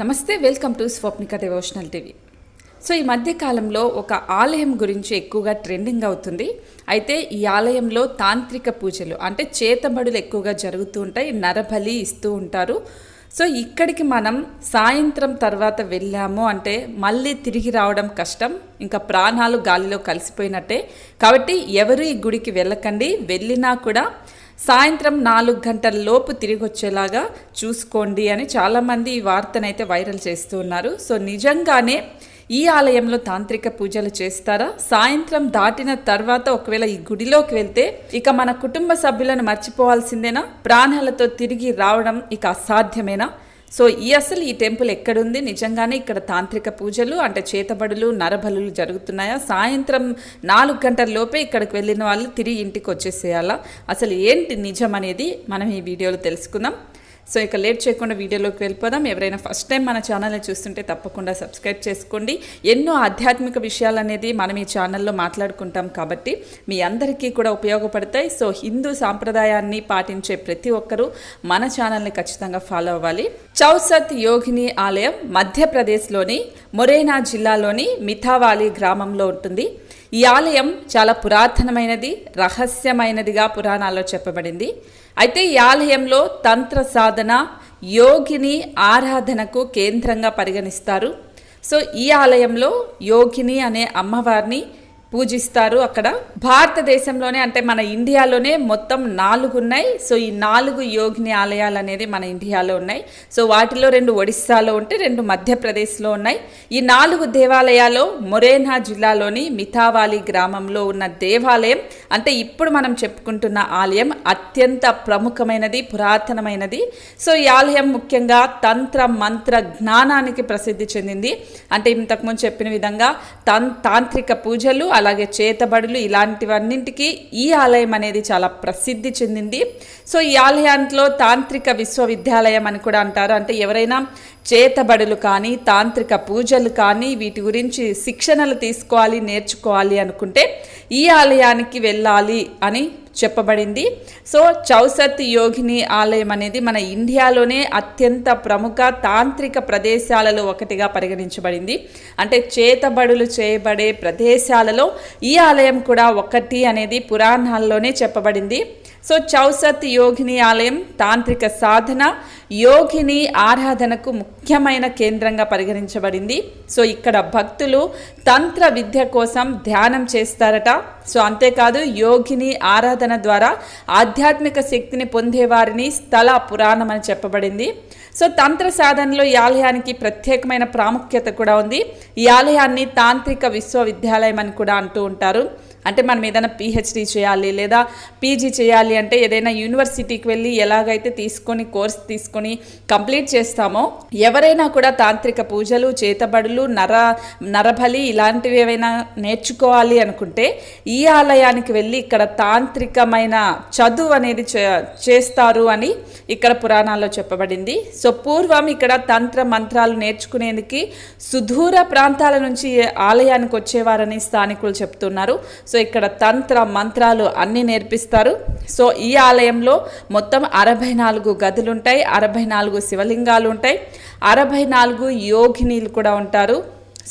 నమస్తే welcome to Swapnika devotional TV. So ఈ మధ్య కాలంలో ఒక ఆలయం గురించి ఎక్కువగా ట్రెండింగ్ అవుతుంది. అయితే ఈ ఆలయంలో తాంత్రిక పూజలు అంటే చేతబడులు ఎక్కువగా జరుగుతూ ఉంటాయి నరబలి ఇస్తూ ఉంటారు. సో ఇక్కడికి మనం సాయంత్రం తర్వాత వెళ్ళాము అంటే మళ్ళీ తిరిగి రావడం కష్టం. ఇంకా ప్రాణాలు గాలిలో కలిసిపోయినట్టే. కాబట్టి ఎవరు ఈ గుడికి వెళ్ళకండి వెళ్ళినా కూడా సాయంత్రం నాలుగు గంటల లోపు తిరిగి వచ్చేలాగా చూసుకోండి అని చాలామంది ఈ వార్తనైతే వైరల్ చేస్తూ ఉన్నారు. సో నిజంగానే ఈ ఆలయంలో తాంత్రిక పూజలు చేస్తారా? సాయంత్రం దాటిన తర్వాత ఒకవేళ ఈ గుడిలోకి వెళ్తే ఇక మన కుటుంబ సభ్యులను మర్చిపోవాల్సిందేనా? ప్రాణాలతో తిరిగి రావడం ఇక అసాధ్యమేనా? సో ఈ అసలు ఈ టెంపుల్ ఎక్కడుంది? నిజంగానే ఇక్కడ తాంత్రిక పూజలు అంటే చేతబడులు నరబలులు జరుగుతున్నాయా? సాయంత్రం నాలుగు గంటల లోపే ఇక్కడికి వెళ్ళిన వాళ్ళు తిరిగి ఇంటికి వచ్చేసేయాలా? అసలు ఏంటి నిజం అనేది మనం ఈ వీడియోలో తెలుసుకుందాం. సో ఇక లేట్ చేయకుండా వీడియోలోకి వెళ్ళిపోదాం. ఎవరైనా ఫస్ట్ టైం మన ఛానల్ని చూస్తుంటే తప్పకుండా సబ్స్క్రైబ్ చేసుకోండి. ఎన్నో ఆధ్యాత్మిక విషయాలు అనేది మనం ఈ ఛానల్లో మాట్లాడుకుంటాం కాబట్టి మీ అందరికీ కూడా ఉపయోగపడతాయి. సో హిందూ సాంప్రదాయాన్ని పాటించే ప్రతి ఒక్కరూ మన ఛానల్ని ఖచ్చితంగా ఫాలో అవ్వాలి. చౌసత్ యోగిని ఆలయం మధ్యప్రదేశ్లోని మొరేనా జిల్లాలోని మిథావాలి గ్రామంలో ఉంటుంది. ఈ ఆలయం చాలా పురాతనమైనది రహస్యమైనదిగా పురాణాల్లో చెప్పబడింది. అయితే ఈ ఆలయంలో తంత్ర సాధన యోగిని ఆరాధనకు కేంద్రంగా పరిగణిస్తారు. సో ఈ ఆలయంలో యోగిని అనే అమ్మవారిని పూజిస్తారు అక్కడ. భారతదేశంలోనే అంటే మన ఇండియాలోనే మొత్తం నాలుగు ఉన్నాయి. సో ఈ నాలుగు యోగిని ఆలయాలు అనేది మన ఇండియాలో ఉన్నాయి. సో వాటిలో రెండు ఒడిస్సాలో ఉంటే రెండు మధ్యప్రదేశ్లో ఉన్నాయి. ఈ నాలుగు దేవాలయాలు మొరేనా జిల్లాలోని మిథావాలి గ్రామంలో ఉన్న దేవాలయం అంటే ఇప్పుడు మనం చెప్పుకుంటున్న ఆలయం అత్యంత ప్రముఖమైనది పురాతనమైనది. సో ఈ ఆలయం ముఖ్యంగా తంత్ర మంత్ర జ్ఞానానికి ప్రసిద్ధి చెందింది. అంటే ఇంతకుముందు చెప్పిన విధంగా తం తాంత్రిక పూజలు అలాగే చేతబడులు ఇలాంటివన్నింటికి ఈ ఆలయం అనేది చాలా ప్రసిద్ధి చెందింది. సో ఈ ఆలయంలో తాంత్రిక విశ్వవిద్యాలయం అని కూడా అంటారు. అంటే ఎవరైనా చేతబడులు కానీ తాంత్రిక పూజలు కానీ వీటి గురించి శిక్షణలు తీసుకోవాలి నేర్చుకోవాలి అనుకుంటే ఈ ఆలయానికి వెళ్ళాలి అని చెప్పబడింది. సో చౌసత్ యోగిని ఆలయం అనేది మన ఇండియాలోనే అత్యంత ప్రముఖ తాంత్రిక ప్రదేశాలలో ఒకటిగా పరిగణించబడింది. అంటే చేతబడులు చేయబడే ప్రదేశాలలో ఈ ఆలయం కూడా ఒకటి అనేది పురాణాల్లోనే చెప్పబడింది. సో చౌసత్ యోగిని ఆలయం తాంత్రిక సాధన యోగిని ఆరాధనకు ముఖ్యమైన కేంద్రంగా పరిగణించబడింది. సో ఇక్కడ భక్తులు తంత్ర విద్య కోసం ధ్యానం చేస్తారట. సో అంతేకాదు యోగిని ఆరాధన ద్వారా ఆధ్యాత్మిక శక్తిని పొందేవారిని స్థల పురాణం అని చెప్పబడింది. సో తంత్ర సాధనలో ఈ ఆలయానికి ప్రత్యేకమైన ప్రాముఖ్యత కూడా ఉంది. ఈ ఆలయాన్ని తాంత్రిక విశ్వవిద్యాలయం అని కూడా అంటూ ఉంటారు. అంటే మనం ఏదైనా పిహెచ్డి చేయాలి లేదా పీజీ చేయాలి అంటే ఏదైనా యూనివర్సిటీకి వెళ్ళి ఎలాగైతే తీసుకొని కోర్స్ తీసుకొని కంప్లీట్ చేస్తామో ఎవరైనా కూడా తాంత్రిక పూజలు చేతబడులు నర నరబలి ఇలాంటివి ఏవైనా నేర్చుకోవాలి అనుకుంటే ఈ ఆలయానికి వెళ్ళి ఇక్కడ తాంత్రికమైన చదువు అనేది చేస్తారు అని ఇక్కడ పురాణాల్లో చెప్పబడింది. సో పూర్వం ఇక్కడ తంత్ర మంత్రాలు నేర్చుకునేందుకు సుదూర ప్రాంతాల నుంచి ఆలయానికి వచ్చేవారని స్థానికులు చెప్తున్నారు. సో ఇక్కడ తంత్ర మంత్రాలు అన్నీ నేర్పిస్తారు. సో ఈ ఆలయంలో మొత్తం అరవై నాలుగు గదులుంటాయి అరవై నాలుగు శివలింగాలు ఉంటాయి అరవై నాలుగు యోగినీలు కూడా ఉంటారు.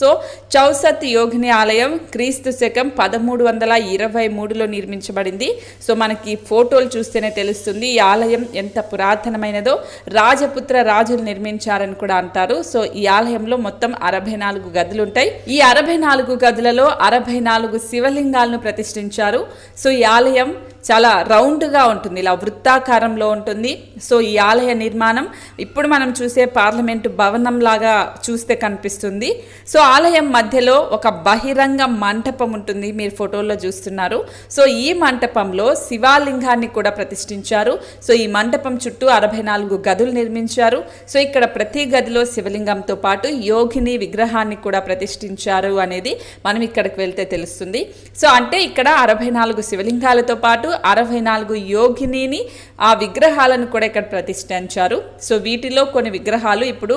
సో చౌసత్ యోగిని ఆలయం క్రీస్తు శకం పదమూడు వందల ఇరవై మూడులో నిర్మించబడింది. సో మనకి ఫోటోలు చూస్తేనే తెలుస్తుంది ఈ ఆలయం ఎంత పురాతనమైనదో. రాజపుత్ర రాజులు నిర్మించారని కూడా అంటారు. సో ఈ ఆలయంలో మొత్తం అరవై నాలుగు గదులు ఉంటాయి. ఈ అరవై నాలుగు గదులలో అరవై నాలుగు శివలింగాలను ప్రతిష్ఠించారు. సో ఈ ఆలయం చాలా రౌండ్గా ఉంటుంది. ఇలా వృత్తాకారంలో ఉంటుంది. సో ఈ ఆలయ నిర్మాణం ఇప్పుడు మనం చూసే పార్లమెంటు భవనం లాగా చూస్తే కనిపిస్తుంది. సో ఆలయం మధ్యలో ఒక బహిరంగ మంటపం ఉంటుంది. మీరు ఫోటోల్లో చూస్తున్నారు. సో ఈ మంటపంలో శివాలింగాన్ని కూడా ప్రతిష్ఠించారు. సో ఈ మంటపం చుట్టూ అరవై నాలుగు గదులు నిర్మించారు. సో ఇక్కడ ప్రతి గదిలో శివలింగంతో పాటు యోగిని విగ్రహాన్ని కూడా ప్రతిష్ఠించారు అనేది మనం ఇక్కడికి వెళ్తే తెలుస్తుంది. సో అంటే ఇక్కడ అరవై నాలుగు శివలింగాలతో పాటు అరవై నాలుగు యోగినిని ఆ విగ్రహాలను కూడా ఇక్కడ ప్రతిష్ఠించారు. సో వీటిలో కొన్ని విగ్రహాలు ఇప్పుడు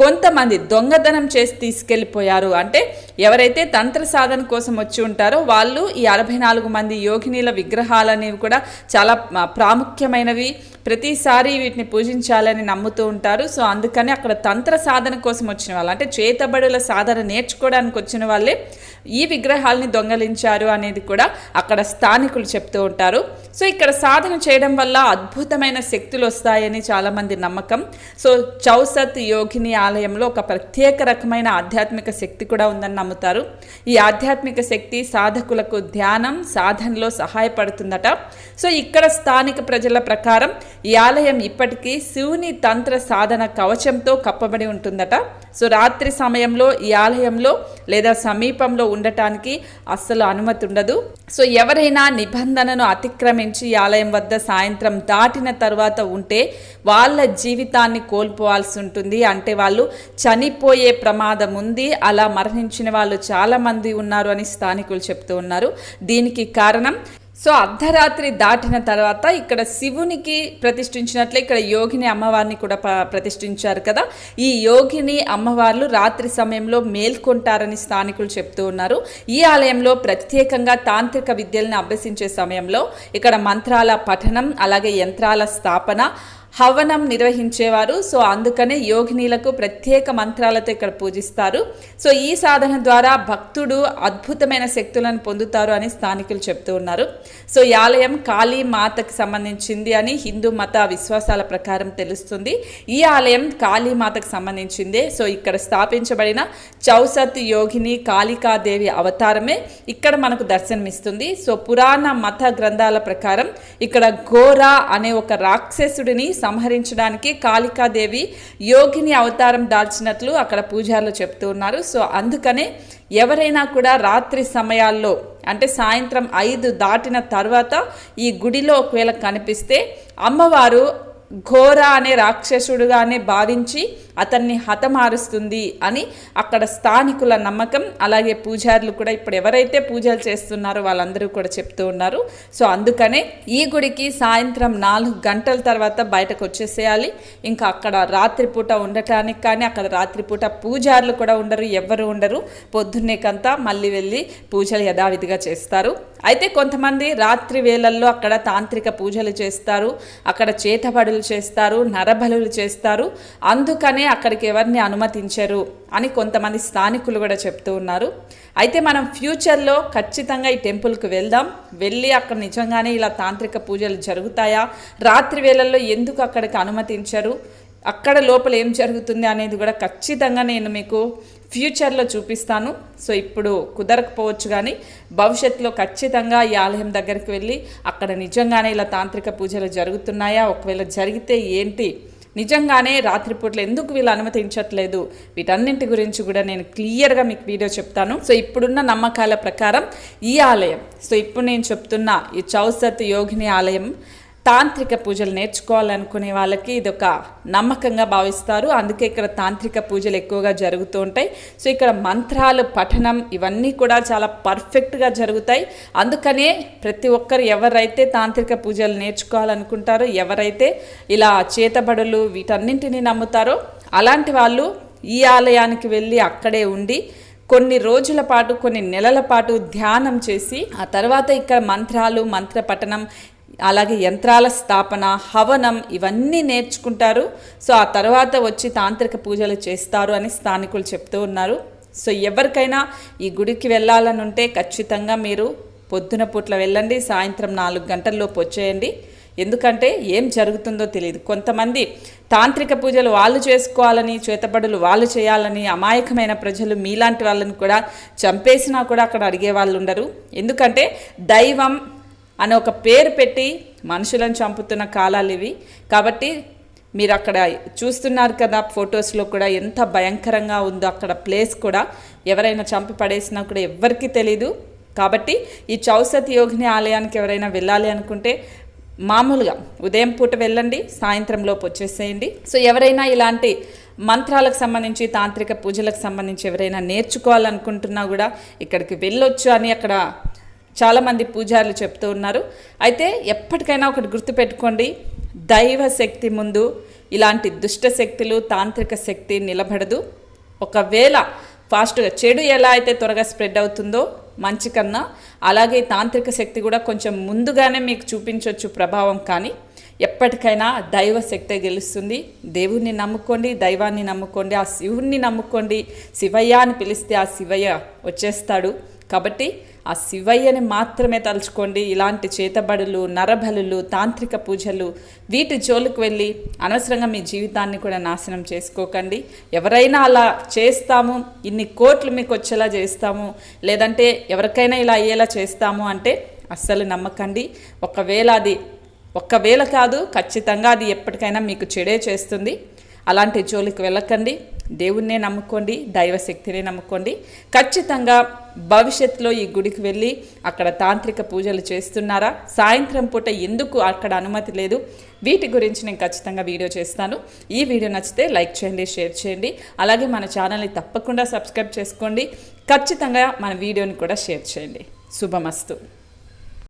కొంతమంది దొంగతనం చేసి తీసుకెళ్ళిపోయారు. అంటే ఎవరైతే తంత్ర సాధన కోసం వచ్చి ఉంటారో వాళ్ళు ఈ అరవై నాలుగు మంది యోగినీల విగ్రహాలు అనేవి కూడా చాలా ప్రాముఖ్యమైనవి. ప్రతిసారి వీటిని పూజించాలని నమ్ముతూ ఉంటారు. సో అందుకని అక్కడ తంత్ర సాధన కోసం వచ్చిన వాళ్ళు అంటే చేతబడుల సాధన నేర్చుకోవడానికి వచ్చిన వాళ్ళే ఈ విగ్రహాలని దొంగలించారు అనేది కూడా అక్కడ స్థానికులు చెప్తూ ఉంటారు. సో ఇక్కడ సాధన చేయడం వల్ల అద్భుతమైన శక్తులు వస్తాయని చాలామంది నమ్మకం. సో చౌసత్ యోగిని ఆలయంలో ఒక ప్రత్యేక రకమైన ఆధ్యాత్మిక శక్తి కూడా ఉందని నమ్ముతారు. ఈ ఆధ్యాత్మిక శక్తి సాధకులకు ధ్యానం సాధనలో సహాయపడుతుందట. సో ఇక్కడ స్థానిక ప్రజల ప్రకారం ఈ ఆలయం ఇప్పటికీ శివుని తంత్ర సాధన కవచంతో కప్పబడి ఉంటుందట. సో రాత్రి సమయంలో ఈ ఆలయంలో లేదా సమీపంలో ఉండటానికి అస్సలు అనుమతి ఉండదు. సో ఎవరైనా నిబంధనను అతిక్రమించి ఈ ఆలయం వద్ద సాయంత్రం దాటిన తర్వాత ఉంటే వాళ్ళ జీవితాన్ని కోల్పోవాల్సి ఉంటుంది. అంటే వాళ్ళు చనిపోయే ప్రమాదం ఉంది అలా మరణించిన వాళ్ళు చాలా మంది ఉన్నారు అని స్థానికులు చెప్తూ ఉన్నారు. దీనికి కారణం సో అర్ధరాత్రి దాటిన తర్వాత ఇక్కడ శివునికి ప్రతిష్ఠించినట్లే ఇక్కడ యోగిని అమ్మవారిని కూడా ప- ప్రతిష్ఠించారు కదా. ఈ యోగిని అమ్మవార్లు రాత్రి సమయంలో మేల్కొంటారని స్థానికులు చెప్తూ ఉన్నారు. ఈ ఆలయంలో ప్రత్యేకంగా తాంత్రిక విద్యలను అభ్యసించే సమయంలో ఇక్కడ మంత్రాల పఠనం అలాగే యంత్రాల స్థాపన హవనం నిర్వహించేవారు. సో అందుకనే యోగినీలకు ప్రత్యేక మంత్రాలతో ఇక్కడ పూజిస్తారు. సో ఈ సాధన ద్వారా భక్తుడు అద్భుతమైన శక్తులను పొందుతారు అని స్థానికులు చెప్తూ ఉన్నారు. సో ఈ ఆలయం కాళీ మాతకి సంబంధించింది అని హిందూ మత విశ్వాసాల ప్రకారం తెలుస్తుంది. ఈ ఆలయం కాళీ మాతకు సంబంధించిందే. సో ఇక్కడ స్థాపించబడిన చౌసత్ యోగిని కాళికాదేవి అవతారమే ఇక్కడ మనకు దర్శనమిస్తుంది. సో పురాణ మత గ్రంథాల ప్రకారం ఇక్కడ ఘోరా అనే ఒక రాక్షసుడిని సంహరించడానికి కాళికాదేవి యోగిని అవతారం దాల్చినట్లు అక్కడ పూజారులు చెప్తూ ఉన్నారు. సో అందుకనే ఎవరైనా కూడా రాత్రి సమయాల్లో అంటే సాయంత్రం ఐదు దాటిన తర్వాత ఈ గుడిలో ఒకవేళ కనిపిస్తే అమ్మవారు ఘోర అనే రాక్షసుడుగానే భావించి అతన్ని హతమారుస్తుంది అని అక్కడ స్థానికుల నమ్మకం. అలాగే పూజారులు కూడా ఇప్పుడు ఎవరైతే పూజలు చేస్తున్నారో వాళ్ళందరూ కూడా చెప్తూ ఉన్నారు. సో అందుకనే ఈ గుడికి సాయంత్రం నాలుగు గంటల తర్వాత బయటకు వచ్చేసేయాలి. ఇంకా అక్కడ రాత్రిపూట ఉండటానికి కానీ అక్కడ రాత్రిపూట పూజారులు కూడా ఉండరు ఎవ్వరు ఉండరు. పొద్దున్నేకంతా మళ్ళీ వెళ్ళి పూజలు యథావిధిగా చేస్తారు. అయితే కొంతమంది రాత్రి వేళల్లో అక్కడ తాంత్రిక పూజలు చేస్తారు అక్కడ చేతబడులు చేస్తారు నరబలులు చేస్తారు. అందుకనే అక్కడికి ఎవరిని అనుమతించరు అని కొంతమంది స్థానికులు కూడా చెప్తూ ఉన్నారు. అయితే మనం ఫ్యూచర్లో ఖచ్చితంగా ఈ టెంపుల్కి వెళ్దాం. వెళ్ళి అక్కడ నిజంగానే ఇలా తాంత్రిక పూజలు జరుగుతాయా? రాత్రి వేళల్లో ఎందుకు అక్కడికి అనుమతించరు? అక్కడ లోపల ఏం జరుగుతుంది అనేది కూడా ఖచ్చితంగా నేను మీకు ఫ్యూచర్లో చూపిస్తాను. సో ఇప్పుడు కుదరకపోవచ్చు కానీ భవిష్యత్తులో ఖచ్చితంగా ఈ ఆలయం దగ్గరికి వెళ్ళి అక్కడ నిజంగానే ఇలా తాంత్రిక పూజలు జరుగుతున్నాయా? ఒకవేళ జరిగితే ఏంటి? నిజంగానే రాత్రిపూట్లు ఎందుకు వీళ్ళు అనుమతించట్లేదు? వీటన్నింటి గురించి కూడా నేను క్లియర్గా మీకు వీడియో చెప్తాను. సో ఇప్పుడున్న నమ్మకాల ప్రకారం ఈ ఆలయం సో ఇప్పుడు నేను చెప్తున్న ఈ చౌసత్ యోగిని ఆలయం తాంత్రిక పూజలు నేర్చుకోవాలనుకునే వాళ్ళకి ఇది ఒక నమ్మకంగా భావిస్తారు. అందుకే ఇక్కడ తాంత్రిక పూజలు ఎక్కువగా జరుగుతూ ఉంటాయి. సో ఇక్కడ మంత్రాలు పఠనం ఇవన్నీ కూడా చాలా పర్ఫెక్ట్గా జరుగుతాయి. అందుకనే ప్రతి ఒక్కరు ఎవరైతే తాంత్రిక పూజలు నేర్చుకోవాలనుకుంటారో ఎవరైతే ఇలా చేతబడులు వీటన్నింటినీ నమ్ముతారో అలాంటి వాళ్ళు ఈ ఆలయానికి వెళ్ళి అక్కడే ఉండి కొన్ని రోజుల పాటు కొన్ని నెలల పాటు ధ్యానం చేసి ఆ తర్వాత ఇక్కడ మంత్రాలు మంత్ర పఠనం అలాగే యంత్రాల స్థాపన హవనం ఇవన్నీ నేర్చుకుంటారు. సో ఆ తర్వాత వచ్చి తాంత్రిక పూజలు చేస్తారు అని స్థానికులు చెప్తూ ఉన్నారు. సో ఎవరికైనా ఈ గుడికి వెళ్ళాలని ఉంటే ఖచ్చితంగా మీరు పొద్దున పూట్ల వెళ్ళండి సాయంత్రం నాలుగు గంటల్లోపు వచ్చేయండి. ఎందుకంటే ఏం జరుగుతుందో తెలియదు. కొంతమంది తాంత్రిక పూజలు వాళ్ళు చేసుకోవాలని చేతబడులు వాళ్ళు చేయాలని అమాయకమైన ప్రజలు మీలాంటి వాళ్ళని కూడా చంపేసినా కూడా అక్కడ అడిగే వాళ్ళు ఉండరు. ఎందుకంటే దైవం అని ఒక పేరు పెట్టి మనుషులను చంపుతున్న కాలాలు ఇవి. కాబట్టి మీరు అక్కడ చూస్తున్నారు కదా ఫొటోస్లో కూడా ఎంత భయంకరంగా ఉందో అక్కడ ప్లేస్ కూడా. ఎవరైనా చంపి పడేసినా కూడా ఎవ్వరికీ తెలీదు. కాబట్టి ఈ చౌసత్ యోగిని ఆలయానికి ఎవరైనా వెళ్ళాలి అనుకుంటే మామూలుగా ఉదయం పూట వెళ్ళండి సాయంత్రం లోపు వచ్చేసేయండి. సో ఎవరైనా ఇలాంటి మంత్రాలకు సంబంధించి తాంత్రిక పూజలకు సంబంధించి ఎవరైనా నేర్చుకోవాలనుకుంటున్నా కూడా ఇక్కడికి వెళ్ళొచ్చు అని అక్కడ చాలామంది పూజారులు చెప్తూ ఉన్నారు. అయితే ఎప్పటికైనా ఒకటి గుర్తుపెట్టుకోండి దైవ శక్తి ముందు ఇలాంటి దుష్ట శక్తులు తాంత్రిక శక్తి నిలబడదు. ఒకవేళ ఫాస్ట్గా చెడు ఎలా అయితే త్వరగా స్ప్రెడ్ అవుతుందో మంచి కన్నా అలాగే తాంత్రిక శక్తి కూడా కొంచెం ముందుగానే మీకు చూపించవచ్చు ప్రభావం కానీ ఎప్పటికైనా దైవ శక్తే గెలుస్తుంది. దేవుణ్ణి నమ్ముకోండి దైవాన్ని నమ్ముకోండి ఆ శివుణ్ణి నమ్ముకోండి. శివయ్య అని పిలిస్తే ఆ శివయ్య వచ్చేస్తాడు. కాబట్టి ఆ శివయ్యని మాత్రమే తలుచుకోండి. ఇలాంటి చేతబడులు నరబలులు తాంత్రిక పూజలు వీటి జోలికి వెళ్ళి అనవసరంగా మీ జీవితాన్ని కూడా నాశనం చేసుకోకండి. ఎవరైనా అలా చేస్తాము ఇన్ని కోట్లు మీకు వచ్చేలా చేస్తాము లేదంటే ఎవరికైనా ఇలా అయ్యేలా చేస్తాము అంటే అస్సలు నమ్మకండి. ఒకవేళ అది ఒక్కవేళ కాదు ఖచ్చితంగా అది ఎప్పటికైనా మీకు చెడే చేస్తుంది. అలాంటి జోలికి వెళ్ళకండి. దేవుణ్ణే నమ్ముకోండి దైవశక్తినే నమ్ముకోండి. ఖచ్చితంగా భవిష్యత్తులో ఈ గుడికి వెళ్ళి అక్కడ తాంత్రిక పూజలు చేస్తున్నారా? సాయంత్రం పూట ఎందుకు అక్కడ అనుమతి లేదు? వీటి గురించి నేను ఖచ్చితంగా వీడియో చేస్తాను. ఈ వీడియో నచ్చితే లైక్ చేయండి షేర్ చేయండి. అలాగే మన ఛానల్ని తప్పకుండా సబ్స్క్రైబ్ చేసుకోండి. ఖచ్చితంగా మన వీడియోని కూడా షేర్ చేయండి. శుభమస్తు.